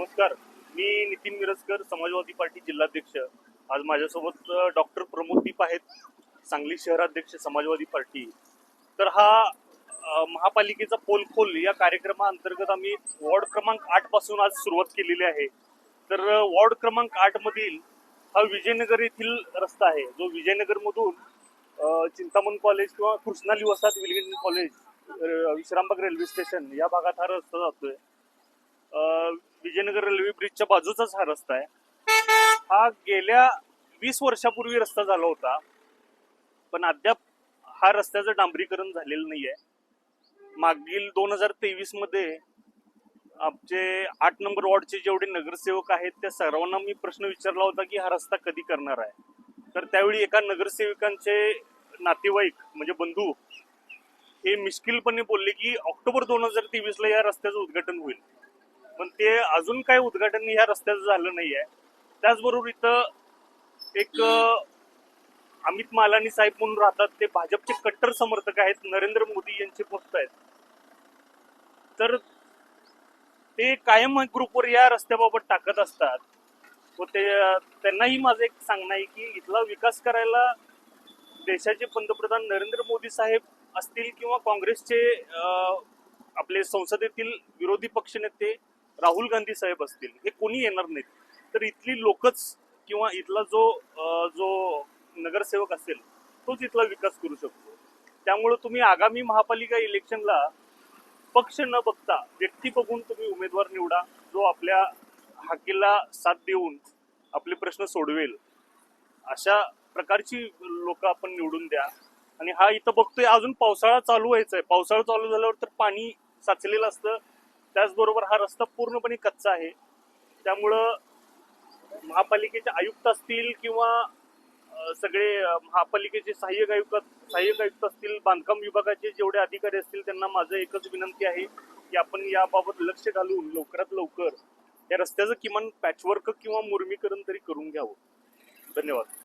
नमस्कार. मी नितीन मिरजकर समाजवादी पार्टी जिल्हाध्यक्ष. आज माझ्यासोबत डॉक्टर प्रमोद दीप आहेत सांगली शहराध्यक्ष समाजवादी पार्टी. तर हा महापालिकेचा महापालिकेचा पोलखोल या कार्यक्रमाअंतर्गत आम्ही वॉर्ड क्रमांक आठपासून आज सुरुवात केलेली आहे. तर वॉर्ड क्रमांक आठ मधील हा विजयनगर येथील रस्ता आहे. जो विजयनगर मधून चिंतामण कॉलेज किंवा कृष्णाली वसाहत Willingdon college Vishrambag railway station या भागात हा रस्ता जातोय. विजयनगर रेल्वे ब्रिजच्या बाजूचाच हा रस्ता आहे. हा गेल्या वीस वर्षापूर्वी रस्ता झाला होता. पण अद्याप हा रस्त्याचं डांबरीकरण झालेलं नाही आहे मागील दोन हजार तेवीसमध्ये आमचे आठ नंबर वॉर्डचे जेवढे नगरसेवक आहेत त्या सर्वांना मी प्रश्न विचारला होता की हा रस्ता कधी करणार आहे? तर त्यावेळी एका नगरसेवकांचे नातेवाईक म्हणजे बंधू हे मिश्किलपणे बोलले की ऑक्टोबर दोन हजार तेवीसला या रस्त्याचं उद्घाटन होईल. पण ते अजून काय उद्घाटन ह्या रस्त्याचं झालं नाही आहे त्याचबरोबर इथं एक अमित मालानी साहेब म्हणून राहतात ते भाजपचे कट्टर समर्थक आहेत नरेंद्र मोदी यांचे पोस्ट आहेत. तर ते कायम ग्रुपवर या रस्त्याबाबत टाकत असतात. व ते त्यांनाही माझं एक सांगणं आहे की इथला विकास करायला देशाचे पंतप्रधान नरेंद्र मोदी साहेब असतील किंवा काँग्रेसचे आपले संसदेतील विरोधी पक्षनेते राहुल गांधी साहेब असतील हे कोणी येणार नाहीत. तर इथली लोकच किंवा इथला जो जो नगरसेवक असेल तोच इथला विकास करू शकतो. त्यामुळे तुम्ही आगामी महापालिका इलेक्शनला पक्ष न बघता व्यक्ती बघून तुम्ही उमेदवार निवडा जो आपल्या हाकेला साथ देऊन आपले प्रश्न सोडवेल. अशा प्रकारची लोक आपण निवडून द्या. आणि हा इथं बघतोय अजून पावसाळा चालू व्हायचा आहे पावसाळा चालू झाल्यावर तर पाणी साचलेलं असतं. त्याचबरोबर हा रस्ता पूर्णपणे कच्चा आहे. त्यामुळं महापालिकेचे आयुक्त असतील किंवा सगळे महापालिकेचे सहाय्यक आयुक्त सहाय्यक आयुक्त असतील बांधकाम विभागाचे जेवढे अधिकारी असतील त्यांना माझं एकच विनंती आहे की आपण याबाबत लक्ष घालून लवकरात लवकर या रस्त्याचं किमान पॅचवर्क किंवा मुर्मीकरण तरी करून घ्यावं. धन्यवाद.